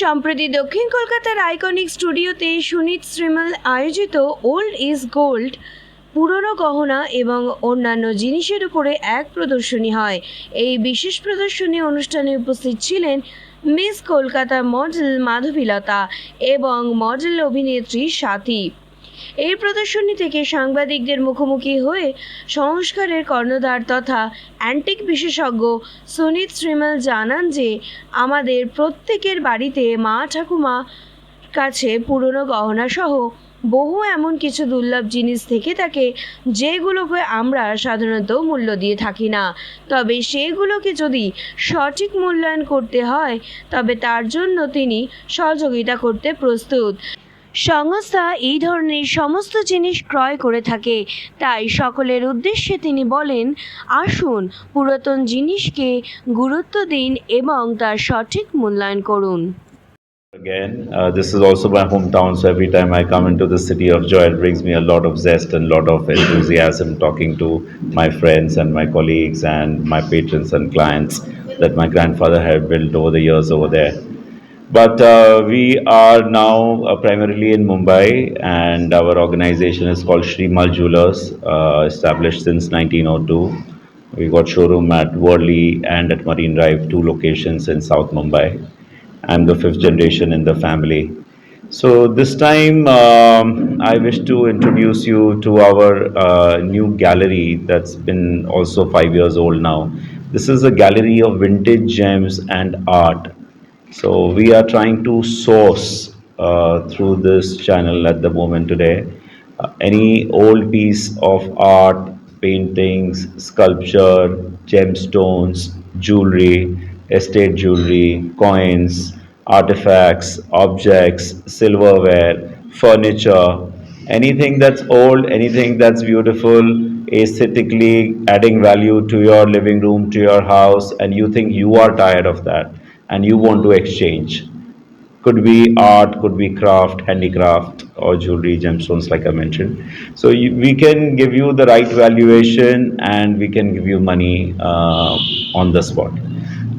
সম্প্রতি দক্ষিণ কলকাতার আইকনিক স্টুডিওতে সুনীত শ্রীমাল আয়োজিত ওল্ড ইজ গোল্ড, পুরনো গহনা এবং অন্যান্য জিনিসের উপরে এক প্রদর্শনী হয়। এই বিশেষ প্রদর্শনী অনুষ্ঠানে উপস্থিত ছিলেন মিস কলকাতা মডেল মাধবীলতা এবং মডেল অভিনেত্রী স্বাতী এই প্রদর্শনী থেকে সাংবাদিকদের মুখোমুখি হয়ে সংস্কারের কর্ণধার তথা অ্যান্টিক বিশেষজ্ঞ সুনীত শ্রীমাল জানান যে, আমাদের প্রত্যেকের বাড়িতে মা ঠাকুমা কাছে পুরনো গহনা সহ বহু এমন কিছু দুর্লভ জিনিস থেকে থাকে যেগুলোকে আমরা সাধারণত মূল্য দিয়ে থাকি না। তবে সেগুলোকে যদি সঠিক মূল্যায়ন করতে হয়, তবে তার জন্য তিনি সহযোগিতা করতে প্রস্তুত। সংস্থা এই ধরনের সমস্ত জিনিস ক্রয় করে থাকে তাই সকলের উদ্দেশ্যে তিনি বলেন আসুন পুরাতন জিনিসকে গুরুত্ব দিন এবং তার সঠিক মূল্যায়ন করুন Again, uh, this is also my hometown, so every time I come into the city of joy, it brings me a lot of zest and a lot of enthusiasm talking to my friends and my colleagues and my patrons and clients that my grandfather had built over the years over there. But uh, we are now uh, primarily in Mumbai, and our organization is called Shrimal Jewelers, uh, established since 1902. We got showroom at Worli and at Marine Drive, two locations in South Mumbai. I'm the fifth generation in the family. So this time, um, I wish to introduce you to our uh, new gallery that's been also five years old now. This is a gallery of vintage gems and art. So we are trying to source uh, through this channel at the moment today uh, any old piece of art, paintings, sculpture, gemstones, jewelry, estate jewelry, coins, artifacts, objects, silverware, furniture, anything that's old, anything that's beautiful, aesthetically adding value to your living room, to your house, and you think you are tired of that and you want to exchange. Could be art, could be craft, handicraft, or jewelry, gemstones, like I mentioned. So you, we can give you the right valuation and we can give you money uh, on the spot.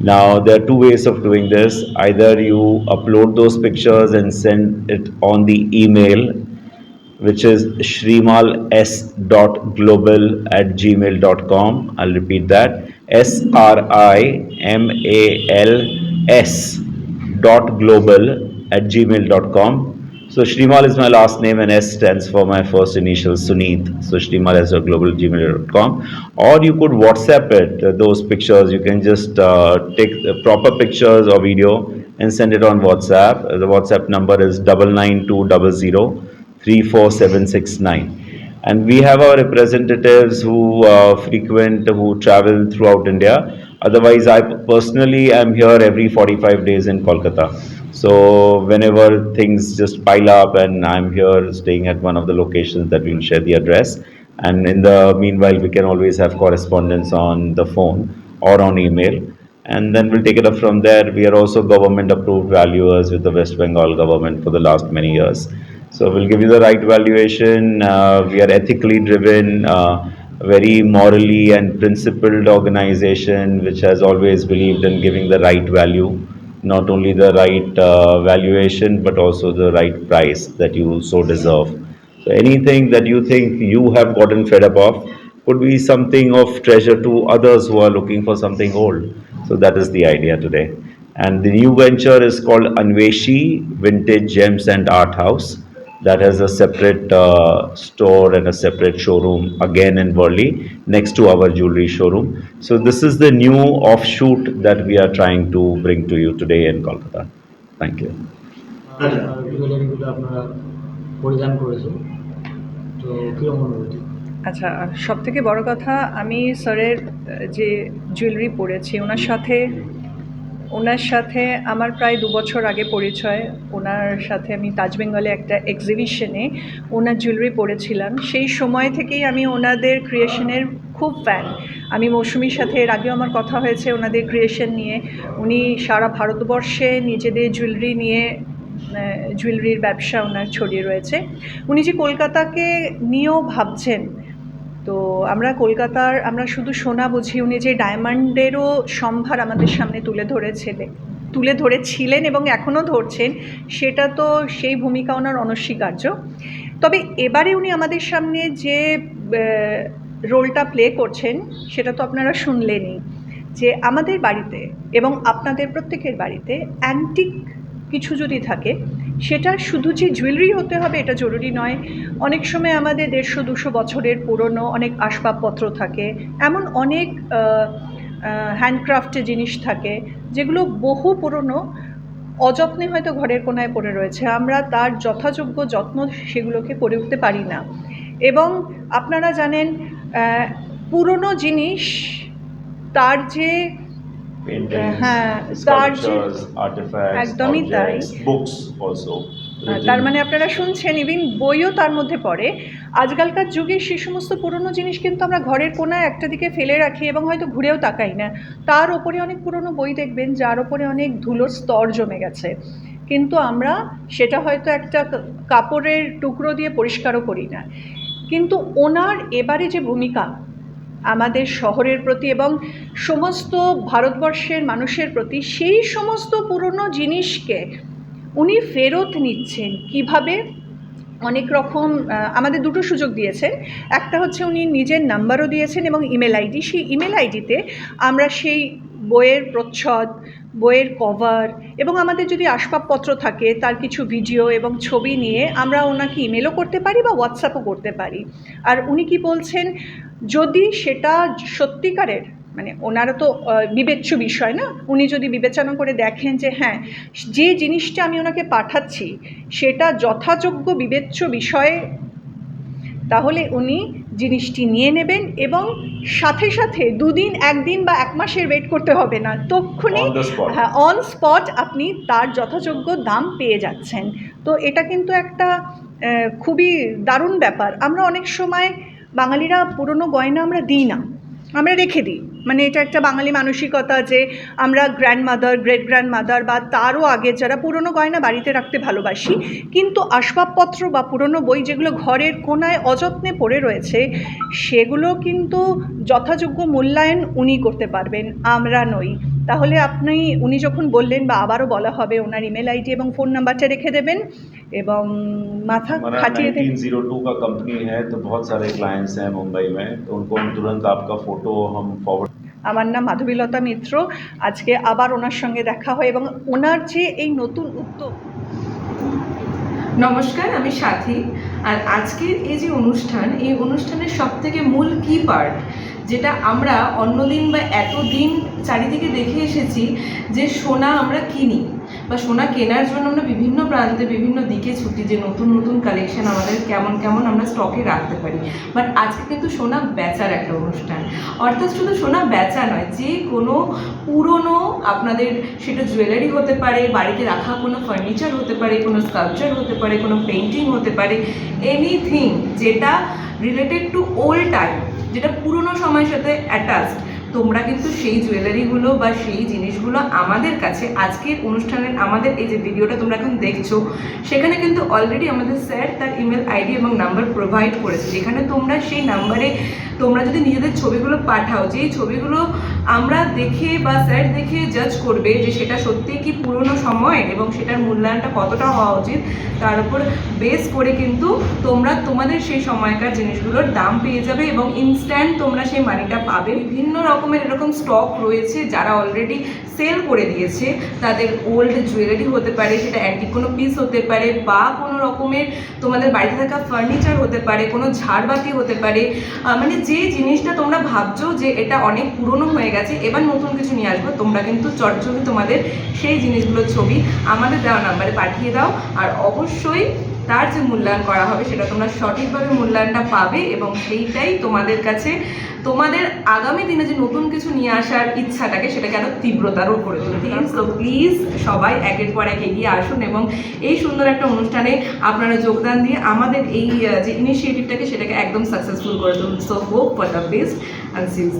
Now, there are two ways of doing this. Either you upload those pictures and send it on the email, which is shrimal.s.global at gmail.com. I'll repeat that S R I M A L S dot global at gmail.com. So Shrimal is my last name and S stands for my first initial Suneet. So Shrimal as global gmail.com. Or you could WhatsApp it, uh, those pictures. You can just uh, take the proper pictures or video and send it on WhatsApp. Uh, the WhatsApp number is double nine two double zero three four seven six nine. And we have our representatives who uh, frequent, who travel throughout India. Otherwise, I personally am here every 45 days in Kolkata. So whenever things just pile up, and I'm here staying at one of the locations that we'll share the address. And in the meanwhile, we can always have correspondence on the phone or on email. And then we'll take it up from there. We are also government approved valuers with the West Bengal government for the last many years. So we'll give you the right valuation. Uh, we are ethically driven, uh, very morally and principled organization which has always believed in giving the right value, not only the right uh, valuation but also the right price that you so deserve. So anything that you think you have gotten fed up of could be something of treasure to others who are looking for something old. So that is the idea today. And the new venture is called Anveshi Vintage Gems and Art House that has a separate uh, store and a separate showroom again in Worli next to our jewelry showroom. So this is the new offshoot that we are trying to bring to you today in Kolkata. Thank you. আচ্ছা সব থেকে বড় কথা আমি স্যারের যে jewellery পরেছি ওনার সাথে ওনার সাথে আমার প্রায় দু বছর আগে পরিচয়। ওনার সাথে আমি তাজবেঙ্গলে একটা এক্সিবিশনে ওনার জুয়েলারি পরেছিলাম। সেই সময় থেকেই আমি ওনাদের ক্রিয়েশনের খুব ফ্যান আমি মৌসুমীর সাথে এর আগেও আমার কথা হয়েছে ওনাদের ক্রিয়েশন নিয়ে। উনি সারা ভারতবর্ষে নিজেদের জুয়েলারি নিয়ে জুয়েলারির ব্যবসা ওনার ছড়িয়ে রয়েছে। উনি যে কলকাতাকে নিয়েও ভাবছেন তো আমরা কলকাতার, আমরা শুধু সোনা বুঝি উনি যে ডায়মন্ডেরও সম্ভার আমাদের সামনে তুলে ধরেছিলেন তুলে ধরেছিলেন এবং এখনও ধরছেন, সেটা তো সেই ভূমিকা ওনার অনস্বীকার্য। তবে এবারে উনি আমাদের সামনে যে রোলটা প্লে করছেন, সেটা তো আপনারা শুনলেনই, যে আমাদের বাড়িতে এবং আপনাদের প্রত্যেকের বাড়িতে অ্যান্টিক কিছু যদি থাকে, সেটা শুধু যে জুয়েলারি হতে হবে এটা জরুরি নয়। অনেক সময় আমাদের দেড়শো, দুশো বছরের পুরনো অনেক আসবাবপত্র থাকে। এমন অনেক হ্যান্ডক্রাফটের জিনিস থাকে, যেগুলো বহু পুরনো, অযত্নে হয়তো ঘরের কোনায় পড়ে রয়েছে। আমরা তার যথাযোগ্য যত্ন সেগুলোকে করে উঠতে পারি না। এবং আপনারা জানেন পুরনো জিনিস তার যে হ্যাঁ, তার যে- sculptures, artifacts, একদমই তাই। objects, books তার মানে আপনারা শুনছেন ইভিন বইও তার মধ্যে পড়ে। আজকালকার যুগে সে সমস্ত পুরনো জিনিস কিন্তু আমরা ঘরের কোনায় একটা দিকে ফেলে রাখি এবং হয়তো ঘুরেও তাকাই না। তার ওপরে অনেক পুরনো বই দেখবেন যার ওপরে অনেক ধুলোর স্তর জমে গেছে। কিন্তু আমরা সেটা হয়তো একটা কাপড়ের টুকরো দিয়ে পরিষ্কারও করি না। কিন্তু ওনার এবারে যে ভূমিকা আমাদের শহরের প্রতি এবং সমস্ত ভারতবর্ষের মানুষের প্রতি সেই সমস্ত পুরনো জিনিসকে উনি ফেরত নিচ্ছেন কীভাবে? অনেক রকম আমাদের দুটো সুযোগ দিয়েছেন একটা হচ্ছে উনি নিজের নাম্বারও দিয়েছেন এবং ইমেল আইডি। সেই ইমেল আইডিতে আমরা সেই বইয়ের প্রচ্ছদ, বইয়ের কভার এবং আমাদের যদি আসবাবপত্র থাকে, তার কিছু ভিডিও এবং ছবি নিয়ে আমরা ওনাকে ইমেলও করতে পারি বা হোয়াটসঅ্যাপও করতে পারি। আর উনি কি বলছেন, যদি সেটা সত্যিকারের মানে ওনারা তো বিবেচ্য বিষয় না? উনি যদি বিবেচনা করে দেখেন যে হ্যাঁ যে জিনিসটা আমি ওনাকে পাঠাচ্ছি সেটা যথাযোগ্য বিবেচ্য বিষয়ে তাহলে উনি জিনিসটি নিয়ে নেবেন এবং সাথে সাথে দুদিন একদিন বা এক মাসের ওয়েট করতে হবে না। হ্যাঁ অন স্পট আপনি তার যথাযোগ্য দাম পেয়ে যাচ্ছেন। তো এটা কিন্তু একটা খুবই দারুণ ব্যাপার। আমরা অনেক সময় বাঙালিরা পুরনো গয়না আমরা দিই না। আমরা রেখে দিই। মানে এটা একটা বাঙালি মানসিকতা যে আমরা গ্র্যান্ডমাদার গ্রেট গ্র্যান্ডমাদার বা তারও আগে যারা পুরনো গয়না বাড়িতে রাখতে ভালোবাসি, কিন্তু আসবাবপত্র বা পুরনো বই যেগুলো ঘরের কোনায় অযত্নে পড়ে রয়েছে, সেগুলো কিন্তু যথাযোগ্য মূল্যায়ন উনি করতে পারবেন, আমরা নই। তাহলে আপনি উনি যখন বললেন বা আবারও বলা হবে ওনার ইমেল আইডি এবং ফোন নাম্বারটা রেখে দেবেন এবং মাথা हमारा খাটিয়ে দেবেন 1902 का कंपनी है तो बहुत सारे क्लाइंट्स हैं मुंबई में तो उनको हम तुरंत आपका फोटो हम फॉरवर्ड আমার নাম মাধবীলতা মিত্র আজকে আবার ওনার সঙ্গে দেখা হয় এবং ওনার যে এই নতুন উদ্যোগ নমস্কার আমি সাথী আর আজকের এই যে অনুষ্ঠান এই অনুষ্ঠানের সব থেকে মূল কি পার্ট যেটা আমরা অন্যদিন বা এতদিন চারিদিকে দেখে এসেছি যে সোনা আমরা কিনি বা সোনা কেনার জন্য আমরা বিভিন্ন প্রান্তে বিভিন্ন দিকে ছুটি যে নতুন নতুন কালেকশন আমাদের কেমন কেমন আমরা স্টকে রাখতে পারি। বাট আজকে কিন্তু সোনা বেচার একটা অনুষ্ঠান। অর্থাৎ শুধু সোনা বেচা নয়, যে কোনো পুরনো আপনাদের সেটা জুয়েলারি হতে পারে, বাড়িতে রাখা কোনো ফার্নিচার হতে পারে, কোনো স্কাল্পচার হতে পারে, কোনো পেন্টিং হতে পারে এনিথিং যেটা রিলেটেড টু ওল্ড টাইম যেটা পুরনো সময়ের সাথে অ্যাটাচ তোমরা কিন্তু সেই জুয়েলারিগুলো বা সেই জিনিসগুলো আমাদের কাছে আজকের অনুষ্ঠানের আমাদের এই যে ভিডিওটা তোমরা এখন দেখছ, সেখানে কিন্তু অলরেডি আমাদের স্যার তার ইমেল আইডি এবং নাম্বার প্রোভাইড করেছে। যেখানে তোমরা সেই নাম্বারে তোমরা যদি নিজেদের ছবিগুলো পাঠাও, যেই ছবিগুলো আমরা দেখে বা স্যার দেখে জাজ করবে যে সেটা সত্যিই কি পুরনো সময় এবং সেটার মূল্যায়নটা কতটা হওয়া উচিত, তার উপর বেস করে কিন্তু তোমরা তোমাদের সেই সময়কার জিনিসগুলোর দাম পেয়ে যাবে এবং ইনস্ট্যান্ট তোমরা সেই মানিটা পাবে। বিভিন্ন রকমের এরকম স্টক রয়েছে যারা অলরেডি সেল করে দিয়েছে। তাদের ওল্ড জুয়েলারি হতে পারে, সেটা অ্যান্টিক কোনো পিস হতে পারে বা কোনো রকমের তোমাদের বাড়িতে থাকা ফার্নিচার হতে পারে, কোনো ঝাড়বাতি হতে পারে। মানে যে জিনিসটা তোমরা ভাবছ যে এটা অনেক পুরনো হয়ে গেছে, এবার নতুন কিছু নিয়ে আসব, তোমরা কিন্তু চটচড়ি তোমাদের সেই জিনিসগুলোর ছবি আমাদের দেওয়া নাম্বারে পাঠিয়ে দাও। আর অবশ্যই তার যে মূল্যায়ন করা হবে সেটা তোমরা সঠিকভাবে মূল্যায়নটা পাবে এবং সেইটাই তোমাদের কাছে তোমাদের আগামী দিনে যে নতুন কিছু নিয়ে আসার ইচ্ছাটাকে সেটাকে আরও তীব্রতারও করে তুলতে তো প্লিজ সবাই একের পর এক এগিয়ে আসুন এবং এই সুন্দর একটা অনুষ্ঠানে আপনারা যোগদান দিয়ে আমাদের এই যে ইনিশিয়েটিভটাকে সেটাকে একদম সাকসেসফুল করে তুলুন। So hope for the best and seize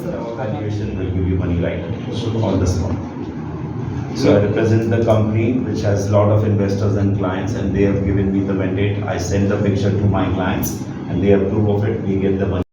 So I represent the company which has a lot of investors and clients and they have given me the mandate. I send the picture to my clients and they approve of it, we get the money.